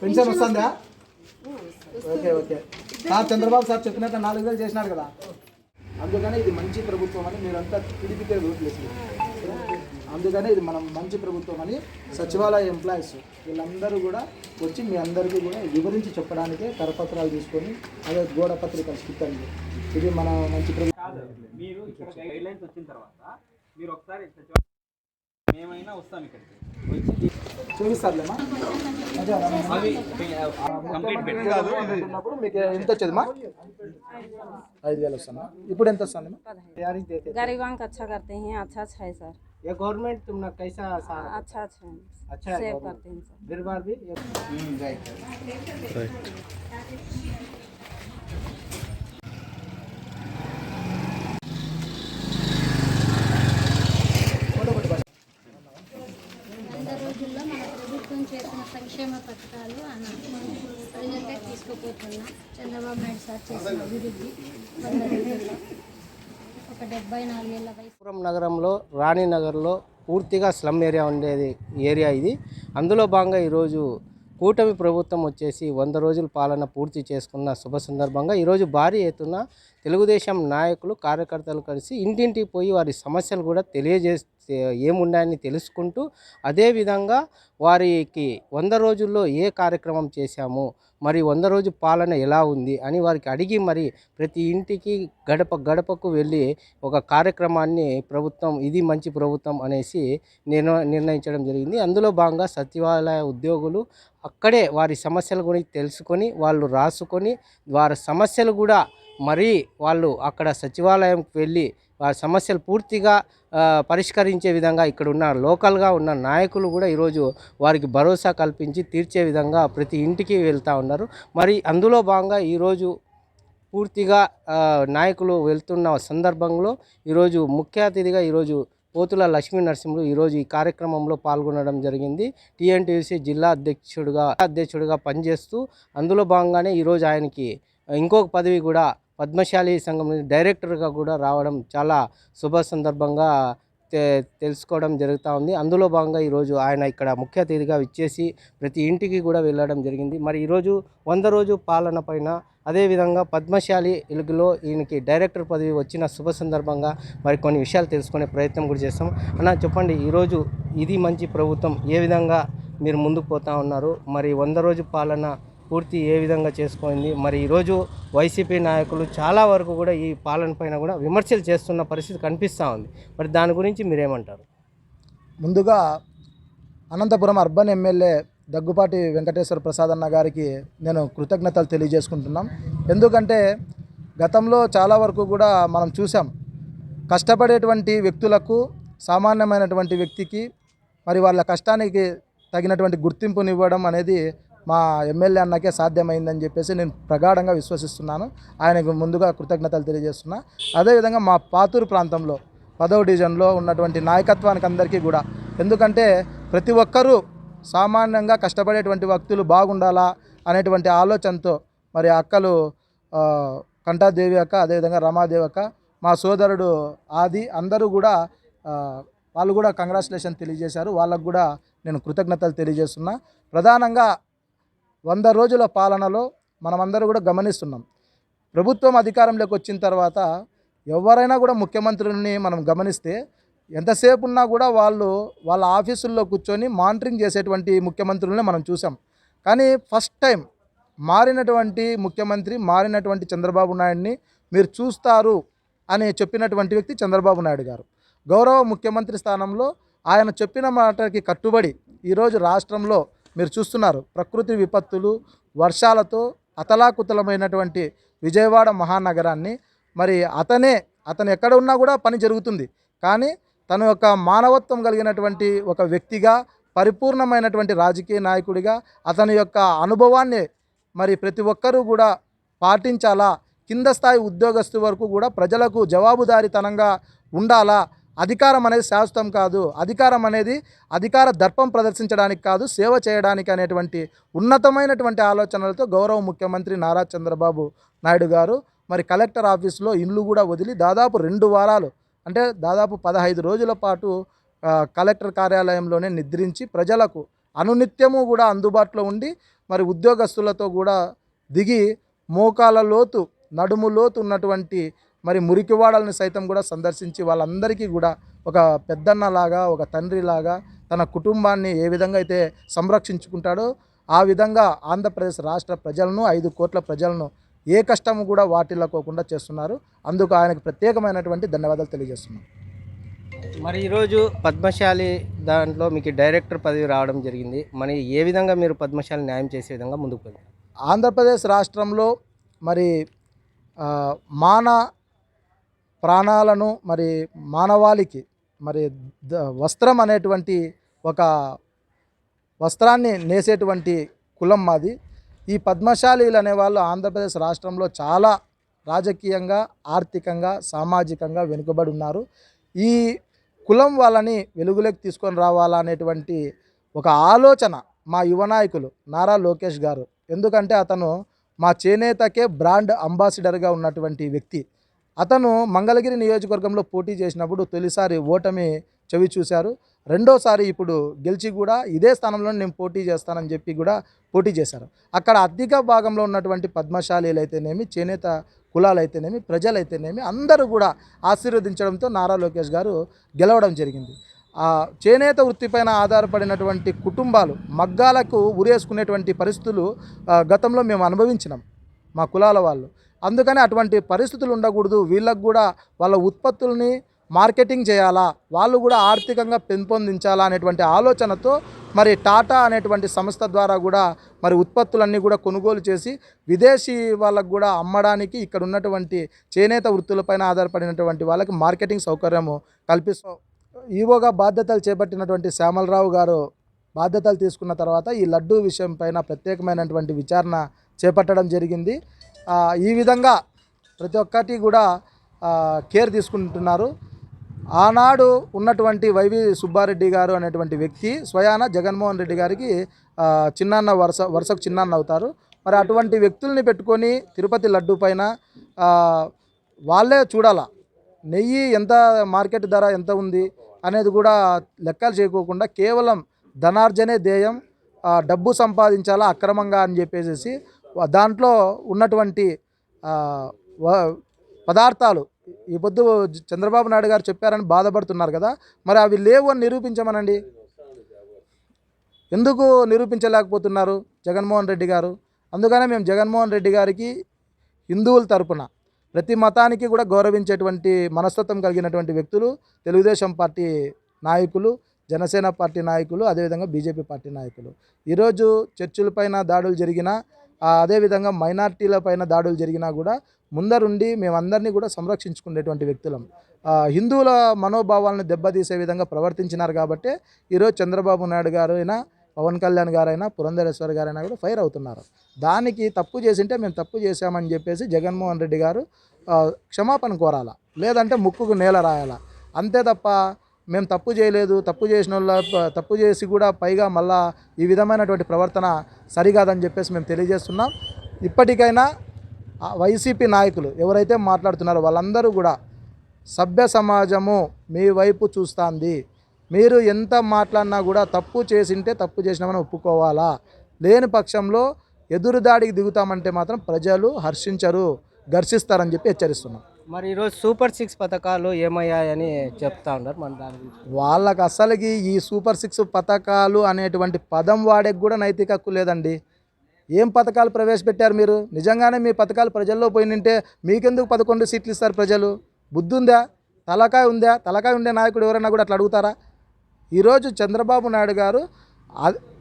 Pension వస్తుందా? Okay okay. Sir Chandrababu sir చెప్పినట్టు నాలుగు వేలు చేసినారు కదా. అందుకనే ఇది మంచి ప్రభుత్వం అని మీరంతా తిరిగితే ఓట్లేసి అందుకనే ఇది మనం మంచి ప్రభుత్వం అని సచివాలయ ఎంప్లాయీస్ వీళ్ళందరూ కూడా వచ్చి మీ అందరికీ కూడా వివరించి చెప్పడానికే కరపత్రాలు తీసుకొని అదే గోడ పత్రికలు స్టిక్కర్లు ఇది మన మంచి ప్రభుత్వం. మీరు ఇక్కడ గైడ్ లైన్స్ వచ్చిన తర్వాత మీరు ఒకసారి మేమైనా వస్తాం ఇక్కడికి వచ్చి చూపిస్తారులేమా అదే అవి కంప్లీట్ బెడ్ కాదు ఉన్నప్పుడు మీకు ఎంత వచ్చేదిమా ఐదు వేలు వస్తుందా ఇప్పుడు ఎంత వస్తుంది तैयारी देते गरीबान का अच्छा करते हैं अच्छा अच्छा है सर ये गवर्नमेंट तुमने कैसा सा अच्छा अच्छा है अच्छा है सेव government। करते हैं सर फिर बार भी ये- వంద ప్రజలకే చంద్రబాబు నాయుడు సార్ చేసిన అభివృద్ధి ఒక డెబ్బై నాలుగేళ్ళ వయసు. నగరంలో రాణినగర్లో పూర్తిగా స్లమ్ ఏరియా ఉండేది ఏరియా ఇది. అందులో భాగంగా ఈరోజు కూటమి ప్రభుత్వం వచ్చేసి వంద రోజుల పాలన పూర్తి చేసుకున్న శుభ సందర్భంగా ఈరోజు భారీ ఎత్తున తెలుగుదేశం నాయకులు కార్యకర్తలు కలిసి ఇంటింటికి పోయి వారి సమస్యలు కూడా తెలియజేస్తే ఏమున్నాయని తెలుసుకుంటూ అదేవిధంగా వారికి వంద రోజుల్లో ఏ కార్యక్రమం చేశాము మరి వంద రోజు పాలన ఎలా ఉంది అని వారికి అడిగి మరి ప్రతి ఇంటికి గడప గడపకు వెళ్ళి ఒక కార్యక్రమాన్ని ప్రభుత్వం ఇది మంచి ప్రభుత్వం అనేసి నిర్ణ నిర్ణయించడం జరిగింది. అందులో భాగంగా సచివాలయ ఉద్యోగులు అక్కడే వారి సమస్యల గురించి తెలుసుకొని వాళ్ళు రాసుకొని వారి సమస్యలు కూడా మరీ వాళ్ళు అక్కడ సచివాలయంకి వెళ్ళి వారి సమస్యలు పూర్తిగా పరిష్కరించే విధంగా ఇక్కడ ఉన్న లోకల్గా ఉన్న నాయకులు కూడా ఈరోజు వారికి భరోసా కల్పించి తీర్చే విధంగా ప్రతి ఇంటికి వెళ్తూ ఉన్నారు. మరి అందులో భాగంగా ఈరోజు పూర్తిగా నాయకులు వెళ్తున్న సందర్భంలో ఈరోజు ముఖ్య అతిథిగా ఈరోజు పోతుల లక్ష్మీ నరసింహులు ఈరోజు ఈ కార్యక్రమంలో పాల్గొనడం జరిగింది. టీఎన్టీయూసీ జిల్లా అధ్యక్షుడిగా అధ్యక్షుడిగా పనిచేస్తూ అందులో భాగంగానే ఈరోజు ఆయనకి ఇంకొక పదవి కూడా పద్మశాలి సంఘం డైరెక్టర్గా కూడా రావడం చాలా శుభ సందర్భంగా తెలుసుకోవడం జరుగుతూ ఉంది. అందులో భాగంగా ఈరోజు ఆయన ఇక్కడ ముఖ్య అతిథిగా ఇచ్చేసి ప్రతి ఇంటికి కూడా వెళ్ళడం జరిగింది. మరి ఈరోజు వంద రోజు పాలన పైన అదేవిధంగా పద్మశాలి ఇలుగులో ఈయనకి డైరెక్టర్ పదవి వచ్చిన శుభ సందర్భంగా మరి కొన్ని విషయాలు తెలుసుకునే ప్రయత్నం కూడా చేస్తాం. అన్న చెప్పండి ఈరోజు ఇది మంచి ప్రభుత్వం ఏ విధంగా మీరు ముందుకు పోతా ఉన్నారు? మరి వంద రోజు పాలన పూర్తి ఏ విధంగా చేసుకుంది. మరి ఈరోజు వైసీపీ నాయకులు చాలా వరకు కూడా ఈ పాలన పైన కూడా విమర్శలు చేస్తున్న పరిస్థితి కనిపిస్తూ ఉంది. మరి దాని గురించి మీరేమంటారు? ముందుగా అనంతపురం అర్బన్ ఎమ్మెల్యే దగ్గుపాటి వెంకటేశ్వర ప్రసాద్ అన్న గారికి నేను కృతజ్ఞతలు తెలియజేసుకుంటున్నాం. ఎందుకంటే గతంలో చాలా వరకు కూడా మనం చూసాం కష్టపడేటువంటి వ్యక్తులకు సామాన్యమైనటువంటి వ్యక్తికి మరి వాళ్ళ కష్టానికి తగినటువంటి గుర్తింపునివ్వడం అనేది మా ఎమ్మెల్యే అన్నకే సాధ్యమైందని చెప్పేసి నేను ప్రగాఢంగా విశ్వసిస్తున్నాను. ఆయనకు ముందుగా కృతజ్ఞతలు తెలియజేస్తున్నా. అదేవిధంగా మా పాతూరు ప్రాంతంలో పదవ డివిజన్లో ఉన్నటువంటి నాయకత్వానికి అందరికీ కూడా. ఎందుకంటే ప్రతి ఒక్కరూ సామాన్యంగా కష్టపడేటువంటి వ్యక్తులు బాగుండాలా అనేటువంటి ఆలోచనతో మరి అక్కలు కంఠాదేవి అక్క అదేవిధంగా రమాదేవి అక్క మా సోదరుడు ఆది అందరూ కూడా వాళ్ళు కూడా కంగ్రాచులేషన్ తెలియజేశారు. వాళ్ళకు కూడా నేను కృతజ్ఞతలు తెలియజేస్తున్నా. ప్రధానంగా వంద రోజుల పాలనలో మనమందరూ కూడా గమనిస్తున్నాం. ప్రభుత్వం అధికారంలోకి వచ్చిన తర్వాత ఎవరైనా కూడా ముఖ్యమంత్రులని మనం గమనిస్తే ఎంతసేపు ఉన్నా కూడా వాళ్ళు వాళ్ళ ఆఫీసుల్లో కూర్చొని మానిటరింగ్ చేసేటువంటి ముఖ్యమంత్రులని మనం చూసాం. కానీ ఫస్ట్ టైం మారినటువంటి ముఖ్యమంత్రి మారినటువంటి చంద్రబాబు నాయుడిని మీరు చూస్తారు అని చెప్పినటువంటి వ్యక్తి చంద్రబాబు నాయుడు గారు. గౌరవ ముఖ్యమంత్రి స్థానంలో ఆయన చెప్పిన మాటకి కట్టుబడి ఈరోజు రాష్ట్రంలో మీరు చూస్తున్నారు. ప్రకృతి విపత్తులు వర్షాలతో అతలాకుతలమైనటువంటి విజయవాడ మహానగరాన్ని. మరి అతనే అతను ఎక్కడ ఉన్నా కూడా పని జరుగుతుంది. కానీ తను ఒక మానవత్వం కలిగినటువంటి ఒక వ్యక్తిగా పరిపూర్ణమైనటువంటి రాజకీయ నాయకుడిగా అతని యొక్క అనుభవాన్ని మరి ప్రతి ఒక్కరూ కూడా పాటించాలా? కింద స్థాయి ఉద్యోగస్తు వరకు కూడా ప్రజలకు జవాబుదారీతనంగా ఉండాలా? అధికారం అనేది శాశ్వతం కాదు. అధికారం అనేది అధికార దర్పం ప్రదర్శించడానికి కాదు సేవ చేయడానికి అనేటువంటి ఉన్నతమైనటువంటి ఆలోచనలతో గౌరవ ముఖ్యమంత్రి నారా చంద్రబాబు నాయుడు గారు మరి కలెక్టర్ ఆఫీస్లో ఇల్లు కూడా వదిలి దాదాపు రెండు వారాలు అంటే దాదాపు పదహైదు రోజుల పాటు కలెక్టర్ కార్యాలయంలోనే నిద్రించి ప్రజలకు అనునిత్యము కూడా అందుబాటులో ఉండి మరి ఉద్యోగస్తులతో కూడా దిగి మోకాల లోతు నడుము లోతు ఉన్నటువంటి మరి మురికివాడల్ని సైతం కూడా సందర్శించి వాళ్ళందరికీ కూడా ఒక పెద్దన్నలాగా ఒక తండ్రిలాగా తన కుటుంబాన్ని ఏ విధంగా అయితే సంరక్షించుకుంటాడో ఆ విధంగా ఆంధ్రప్రదేశ్ రాష్ట్ర ప్రజలను ఐదు కోట్ల ప్రజలను ఏ కష్టము కూడా వాటిల్లకోకుండా చేస్తున్నారు. అందుకు ఆయనకు ప్రత్యేకమైనటువంటి ధన్యవాదాలు తెలియజేస్తున్నాను మరి ఈరోజు పద్మశాలి దాంట్లో మీకు డైరెక్టర్ పదవి రావడం జరిగింది. మరి ఏ విధంగా మీరు పద్మశాలి న్యాయం చేసే విధంగా ముందుకు ఆంధ్రప్రదేశ్ రాష్ట్రంలో మరి మాన ప్రాణాలను మరి మానవాళికి మరి ద- వస్త్రం అనేటువంటి ఒక వస్త్రాన్ని నేసేటువంటి కులం మాది. ఈ పద్మశాలీలు అనేవాళ్ళు ఆంధ్రప్రదేశ్ రాష్ట్రంలో చాలా రాజకీయంగా ఆర్థికంగా సామాజికంగా వెనుకబడి ఉన్నారు. ఈ కులం వాళ్ళని వెలుగులోకి తీసుకొని రావాలా అనేటువంటి ఒక ఆలోచన మా యువ నాయకులు నారా లోకేష్ గారు. ఎందుకంటే అతను మా చేనేతకే బ్రాండ్ అంబాసిడర్గా ఉన్నటువంటి వ్యక్తి. అతను మంగళగిరి నియోజకవర్గంలో పోటీ చేసినప్పుడు తొలిసారి ఓటమి చెవి చూశారు. రెండోసారి ఇప్పుడు గెలిచి కూడా ఇదే స్థానంలో నేను పోటీ చేస్తానని చెప్పి కూడా పోటీ చేశారు. అక్కడ అధిక భాగంలో ఉన్నటువంటి పద్మశాలీలు అయితేనేమి చేనేత కులాలైతేనేమి ప్రజలైతేనేమి అందరూ కూడా ఆశీర్వదించడంతో నారా లోకేష్ గారు గెలవడం జరిగింది. ఆ చేనేత వృత్తిపైన ఆధారపడినటువంటి కుటుంబాలు మగ్గాలకు ఉరేసుకునేటువంటి పరిస్థితులు గతంలో మేము అనుభవించినాం మా కులాల వాళ్ళు. అందుకని అటువంటి పరిస్థితులు ఉండకూడదు. వీళ్ళకు కూడా వాళ్ళ ఉత్పత్తుల్ని మార్కెటింగ్ చేయాలా? వాళ్ళు కూడా ఆర్థికంగా పెంపొందించాలా అనేటువంటి ఆలోచనతో మరి టాటా అనేటువంటి సంస్థ ద్వారా కూడా మరి ఉత్పత్తులన్నీ కూడా కొనుగోలు చేసి విదేశీ వాళ్ళకు కూడా అమ్మడానికి ఇక్కడ ఉన్నటువంటి చేనేత వృత్తులపైన ఆధారపడినటువంటి వాళ్ళకి మార్కెటింగ్ సౌకర్యము కల్పిస్తాం ఈవోగా బాధ్యతలు చేపట్టినటువంటి శ్యామలరావు గారు బాధ్యతలు తీసుకున్న తర్వాత ఈ లడ్డూ విషయం పైన ప్రత్యేకమైనటువంటి విచారణ చేపట్టడం జరిగింది. ఈ విధంగా ప్రతి ఒక్కటి కూడా కేర్ తీసుకుంటున్నారు. ఆనాడు ఉన్నటువంటి వైవి సుబ్బారెడ్డి గారు అనేటువంటి వ్యక్తి స్వయాన జగన్మోహన్ రెడ్డి గారికి చిన్నాన్న వరుస వరుసకు చిన్నాన్న అవుతారు. మరి అటువంటి వ్యక్తుల్ని పెట్టుకొని తిరుపతి లడ్డు పైన వాళ్ళే చూడాలా నెయ్యి ఎంత మార్కెట్ ధర ఎంత ఉంది అనేది కూడా లెక్కలు చేయకోకుండా కేవలం ధనార్జనే ధ్యేయం డబ్బు సంపాదించాలా అక్రమంగా అని చెప్పేసి దాంట్లో ఉన్నటువంటి వ- పదార్థాలు ఈ పొద్దు చంద్రబాబు నాయుడు గారు చెప్పారని బాధపడుతున్నారు కదా మరి అవి లేవు అని నిరూపించమనండి. ఎందుకు నిరూపించలేకపోతున్నారు జగన్మోహన్ రెడ్డి గారు? అందుకనే మేము జగన్మోహన్ రెడ్డి గారికి హిందువుల తరపున ప్రతి మతానికి కూడా గౌరవించేటువంటి మనస్తత్వం కలిగినటువంటి వ్యక్తులు తెలుగుదేశం పార్టీ నాయకులు జనసేన పార్టీ నాయకులు అదేవిధంగా బీజేపీ పార్టీ నాయకులు. ఈరోజు చర్చిలపైన దాడులు జరిగినా అదేవిధంగా మైనార్టీల పైన దాడులు జరిగినా కూడా ముందరుండి మేమందరినీ కూడా సంరక్షించుకునేటువంటి వ్యక్తులం. హిందువుల మనోభావాలను దెబ్బతీసే విధంగా ప్రవర్తించినారు కాబట్టి ఈరోజు చంద్రబాబు నాయుడు గారు అయినా పవన్ కళ్యాణ్ గారైనా పురంధరేశ్వర్ గారైనా కూడా ఫైర్ అవుతున్నారు. దానికి తప్పు చేసింటే మేము తప్పు చేశామని చెప్పేసి జగన్మోహన్ రెడ్డి గారు క్షమాపణ కోరాలా. లేదంటే ముక్కుకు నేల రాయాలా. అంతే తప్ప మేము తప్పు చేయలేదు తప్పు చేసిన వాళ్ళ తప్పు చేసి కూడా పైగా మళ్ళా ఈ విధమైనటువంటి ప్రవర్తన సరికాదని చెప్పేసి మేము తెలియజేస్తున్నాం. ఇప్పటికైనా వైసీపీ నాయకులు ఎవరైతే మాట్లాడుతున్నారో వాళ్ళందరూ కూడా సభ్య సమాజము మీ వైపు చూస్తుంది. మీరు ఎంత మాట్లాడినా కూడా తప్పు చేసింటే తప్పు చేసినామని ఒప్పుకోవాలా? లేని పక్షంలో ఎదురుదాడికి దిగుతామంటే మాత్రం ప్రజలు హర్షించరు ఘర్షిస్తారని చెప్పి హెచ్చరిస్తున్నాం. మరి ఈరోజు సూపర్ సిక్స్ పథకాలు ఏమయ్యాయని చెప్తా ఉన్నారు మన దాని గురించి. వాళ్ళకి అసలుకి ఈ సూపర్ సిక్స్ పథకాలు అనేటువంటి పదం వాడేకి కూడా నైతిక హక్కు లేదండి. ఏం పథకాలు ప్రవేశపెట్టారు మీరు? నిజంగానే మీ పథకాలు ప్రజల్లో పోయినంటే మీకెందుకు పదకొండు సీట్లు ఇస్తారు ప్రజలు? బుద్ధి ఉందా? తలకాయ ఉందా? తలకాయ ఉండే నాయకుడు ఎవరైనా కూడా అట్లా అడుగుతారా? ఈరోజు చంద్రబాబు నాయుడు గారు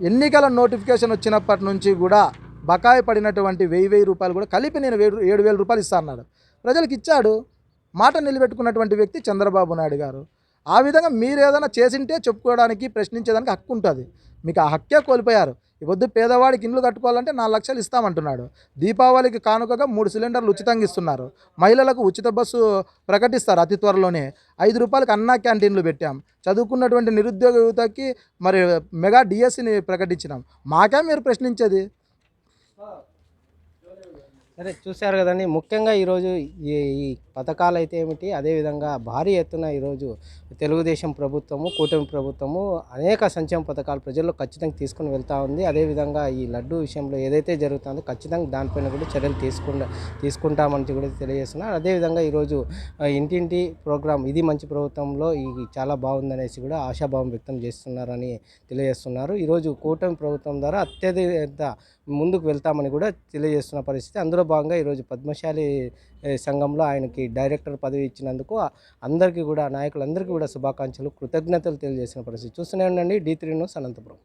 ఎన్నికల నోటిఫికేషన్ వచ్చినప్పటి నుంచి కూడా బకాయి పడినటువంటి వెయ్యి వెయ్యి రూపాయలు కూడా కలిపి నేను ఏడు వేల రూపాయలు ఇస్తా అన్నాడు. ప్రజలకు ఇచ్చాడు మాట నిలబెట్టుకున్నటువంటి వ్యక్తి చంద్రబాబు నాయుడు గారు. ఆ విధంగా మీరు ఏదైనా చేసింటే చెప్పుకోవడానికి ప్రశ్నించేదానికి హక్కు ఉంటుంది. మీకు ఆ హక్కే కోల్పోయారు. ఈ పేదవాడికి ఇండ్లు కట్టుకోవాలంటే నాలుగు లక్షలు ఇస్తామంటున్నాడు. దీపావళికి కానుకగా మూడు సిలిండర్లు ఉచితంగా ఇస్తున్నారు. మహిళలకు ఉచిత బస్సు ప్రకటిస్తారు అతి త్వరలోనే. ఐదు రూపాయలకి అన్నా క్యాంటీన్లు పెట్టాం. చదువుకున్నటువంటి నిరుద్యోగ యువతకి మరి మెగా డిఎస్సిని ప్రకటించినాం. మాకే మీరు ప్రశ్నించేది? సరే చూశారు కదండి. ముఖ్యంగా ఈరోజు ఈ ఈ పథకాలు అయితే ఏమిటి అదేవిధంగా భారీ ఎత్తున ఈరోజు తెలుగుదేశం ప్రభుత్వము కూటమి ప్రభుత్వము అనేక సంక్షేమ పథకాలు ప్రజల్లో ఖచ్చితంగా తీసుకుని వెళ్తూ ఉంది. అదేవిధంగా ఈ లడ్డు విషయంలో ఏదైతే జరుగుతుందో ఖచ్చితంగా దానిపైన కూడా చర్యలు తీసుకుంటా తీసుకుంటామని కూడా తెలియజేస్తున్నారు. అదేవిధంగా ఈరోజు ఇంటింటి ప్రోగ్రాం ఇది మంచి ప్రభుత్వంలో ఇది చాలా బాగుందనేసి కూడా ఆశాభావం వ్యక్తం చేస్తున్నారని తెలియజేస్తున్నారు. ఈరోజు కూటమి ప్రభుత్వం ద్వారా అత్యధిక ముందుకు వెళ్తామని కూడా తెలియజేస్తున్న పరిస్థితి. అందులో భాగంగా ఈరోజు పద్మశాలి సంఘంలో ఆయనకి డైరెక్టర్ పదవి ఇచ్చినందుకు అందరికీ కూడా నాయకులందరికీ కూడా శుభాకాంక్షలు కృతజ్ఞతలు తెలియజేసిన పరిస్థితి. చూస్తూనే ఉండండి. D three news Anantapuram.